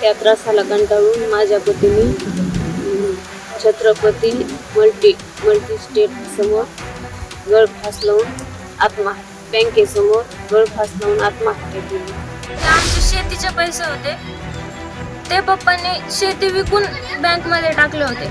त्या त्रासाला कंटाळून माझ्या पतीने छत्रपती मल्टी मल्टी स्टेट समोर गळफास लावून आत्महत्या बँकेसमोर गळफास लावून आत्महत्या केली. आमचे शेतीचे पैसे होते. ते पप्पांनी शेती विकून बँकमध्ये टाकले होते.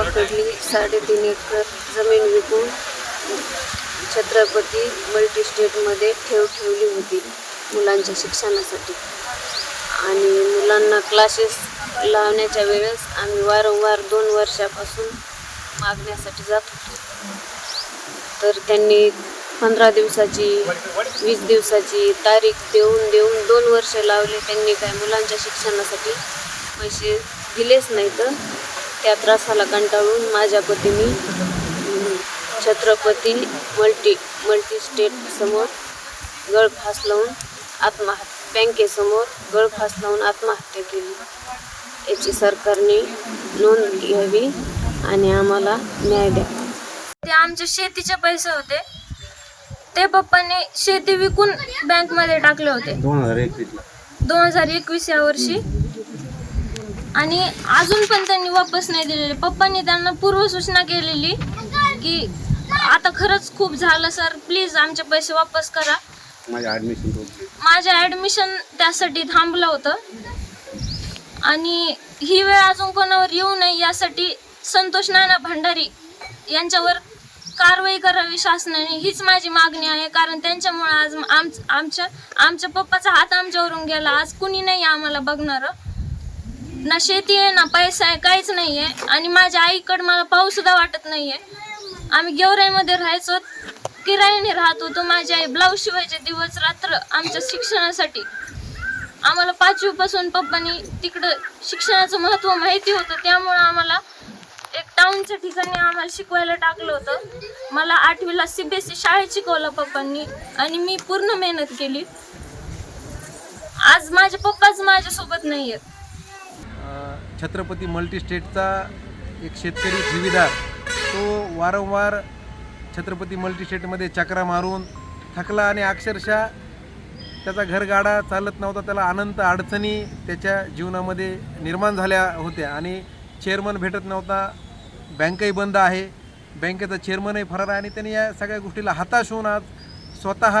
पकडली साडेतीन एकर जमीन विकून छत्रपती मल्टीस्टेटमध्ये ठेव ठेवली होती मुलांच्या शिक्षणासाठी. आणि मुलांना क्लासेस लावण्याच्या वेळेस आम्ही वारंवार दोन वर्षापासून मागण्यासाठी जात होतो. तर त्यांनी पंधरा दिवसाची वीस दिवसाची तारीख देऊन देऊन दोन वर्ष लावले. त्यांनी काय मुलांच्या शिक्षणासाठी पैसे दिलेच नाही तर त्या त्रासाला कंटाळून माझ्या पतीने छत्रपती मल्टी मल्टी स्टेट समोर गळफास लावून आत्महत्या बँकेसमोर गळफास लावून आत्महत्या केली. याची सरकारने नोंद घ्यावी आणि आम्हाला न्याय द्या. ते आमचे शेतीचे पैसे होते. ते पप्पांनी शेती विकून बँकमध्ये टाकले होते. दोन हजार एकवीसला दोन हजार एकवीस या वर्षी आणि अजून पण त्यांनी वापस नाही दिलेले. पप्पांनी त्यांना पूर्वसूचना केलेली की आता खरंच खूप झालं सर. प्लीज आमचे पैसे वापस करा. माझे ॲडमिशन होते माझं ॲडमिशन त्यासाठी थांबलं होतं. आणि ही वेळ अजून कोणावर येऊ नये यासाठी संतोष नाना भंडारी यांच्यावर कारवाई करावी शासनाने हीच माझी मागणी आहे. कारण त्यांच्यामुळे आज आम आमच्या आमच्या पप्पाचा हात आमच्यावरून गेला. आज कुणी नाही आम्हाला बघणारं. ना शेती आहे ना पैसा आहे काहीच नाही आहे. आणि माझ्या आईकडं मला पाऊस सुद्धा वाटत नाही आहे. आम्ही गेवराईमध्ये राहायचो किरायाने राहत होतो. माझी आई ब्लाऊज शिवायचे दिवस रात्र आमच्या शिक्षणासाठी. आम्हाला पाचवीपासून पप्पांनी तिकडं शिक्षणाचं महत्त्व माहिती होतं. त्यामुळं आम्हाला एक टाऊनच्या ठिकाणी आम्हाला शिकवायला टाकलं होतं. मला आठवीला सी बी एस ई शाळेत शिकवलं पप्पांनी आणि मी पूर्ण मेहनत केली. आज माझे पप्पाच माझ्यासोबत नाही आहेत छत्रपती मल्टीस्टेटचा एक शेतकरी ठेवीदार तो वारंवार छत्रपती मल्टीस्टेटमध्ये चक्रा मारून थकला आणि अक्षरशः त्याचा घरगाडा चालत नव्हता त्याला अनंत अडचणी त्याच्या जीवनामध्ये निर्माण झाल्या होत्या आणि चेअरमन भेटत नव्हता बँकही बंद आहे बँकेचा चेअरमनही फरार आहे आणि त्यांनी या सगळ्या गोष्टीला हताश होऊन आज स्वतः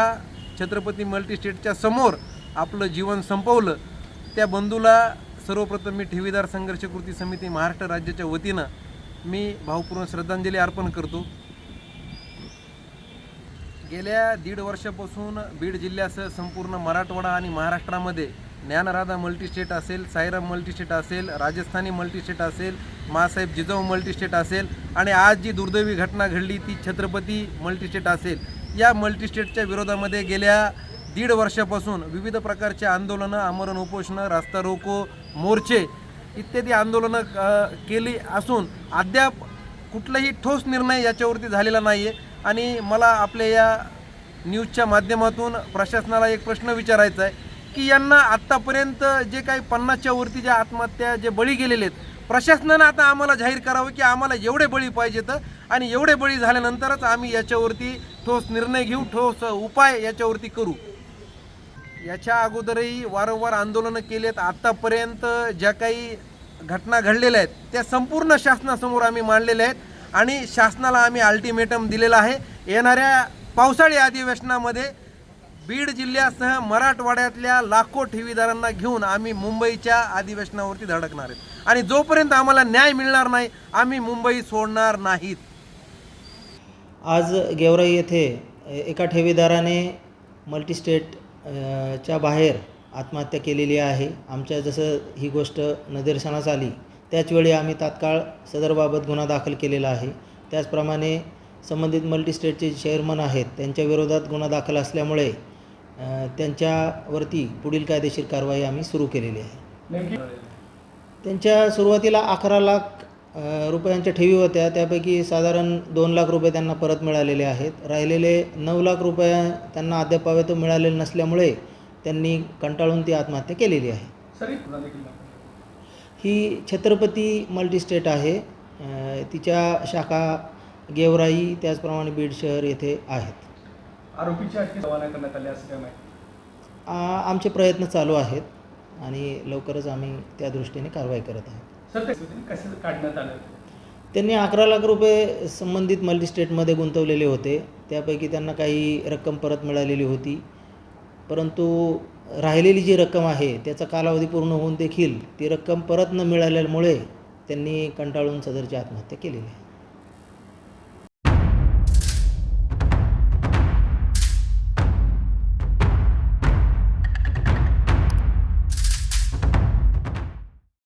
छत्रपती मल्टीस्टेटच्या समोर आपलं जीवन संपवलं. त्या बंधूला सर्वप्रथम मी ठेवीदार संघर्ष कृती समिती महाराष्ट्र राज्याच्या वतीनं मी भावपूर्ण श्रद्धांजली अर्पण करतो. गेल्या दीड वर्षापासून बीड जिल्ह्यासह संपूर्ण मराठवाडा आणि महाराष्ट्रामध्ये ज्ञानराधा मल्टीस्टेट असेल साईराम मल्टीस्टेट असेल राजस्थानी मल्टीस्टेट असेल मासाहेब जिजाऊ मल्टीस्टेट असेल आणि आज जी दुर्दैवी घटना घडली ती छत्रपती मल्टीस्टेट असेल. या मल्टीस्टेटच्या विरोधामध्ये गेल्या दीड वर्षापासून विविध प्रकारचे आंदोलनं आमरण उपोषणं रास्ता रोको मोर्चे इत्यादी आंदोलनं केली असून अद्याप कुठलाही ठोस निर्णय याच्यावरती झालेला नाही आहे आणि मला आपल्या या न्यूजच्या माध्यमातून प्रशासनाला एक प्रश्न विचारायचा आहे की यांना आत्तापर्यंत जे काही पन्नासच्या वरती ज्या आत्महत्या जे बळी गेलेले आहेत प्रशासनानं आता आम्हाला जाहीर करावं की आम्हाला एवढे बळी पाहिजेत आणि एवढे बळी झाल्यानंतरच आम्ही याच्यावरती ठोस निर्णय घेऊ ठोस उपाय याच्यावरती करू. याच्या अगोदरही वारंवार आंदोलनं केलेत. आत्तापर्यंत ज्या काही घटना घडलेल्या आहेत त्या संपूर्ण शासनासमोर आम्ही मांडलेल्या आहेत आणि शासनाला आम्ही अल्टिमेटम दिलेला आहे. येणाऱ्या पावसाळी अधिवेशनामध्ये बीड जिल्ह्यासह मराठवाड्यातल्या लाखो ठेवीदारांना घेऊन आम्ही मुंबईच्या अधिवेशनावरती धडकणार आहेत. आणि जोपर्यंत आम्हाला न्याय मिळणार नाही आम्ही मुंबई सोडणार नाहीत. आज गेवराई येथे एका ठेवीदाराने मल्टीस्टेट च्या बाहेर आत्महत्या केलेली आहे. आमच्या जसं ही गोष्ट निदर्शनास आली त्याचवेळी आम्ही तात्काळ सदरबाबत गुन्हा दाखल केलेला आहे. त्याचप्रमाणे संबंधित मल्टीस्टेटचे चेअरमन आहेत त्यांच्या विरोधात गुन्हा दाखल असल्यामुळे त्यांच्यावरती पुढील कायदेशीर कारवाई आम्ही सुरू केलेली आहे. त्यांच्या सुरुवातीला अकरा लाख रुपयांच्या ठेवी होत्या. त्यापैकी साधारण दोन लाख रुपये त्यांना परत मिळालेले आहेत. राहिलेले नऊ लाख रुपये त्यांना अद्याप तो मिळालेले नसल्यामुळे त्यांनी कंटाळून ती आत्महत्या केलेली आहे. ही छत्रपती मल्टीस्टेट आहे. तिच्या शाखा गेवराई त्याचप्रमाणे बीड शहर येथे आहेत. करण्यात आली आमचे प्रयत्न चालू आहेत आणि लवकरच आम्ही त्या दृष्टीने कारवाई करत आहोत. सर ते कसं काढण्यात आलं? त्यांनी अकरा लाख रुपये संबंधित मल्टीस्टेटमध्ये गुंतवलेले होते. त्यापैकी त्यांना काही रक्कम परत मिळालेली होती. परंतु राहिलेली जी रक्कम आहे त्याचा कालावधी पूर्ण होऊन देखील ती रक्कम परत न मिळाल्यामुळे त्यांनी कंटाळून सदरची आत्महत्या केलेली आहे.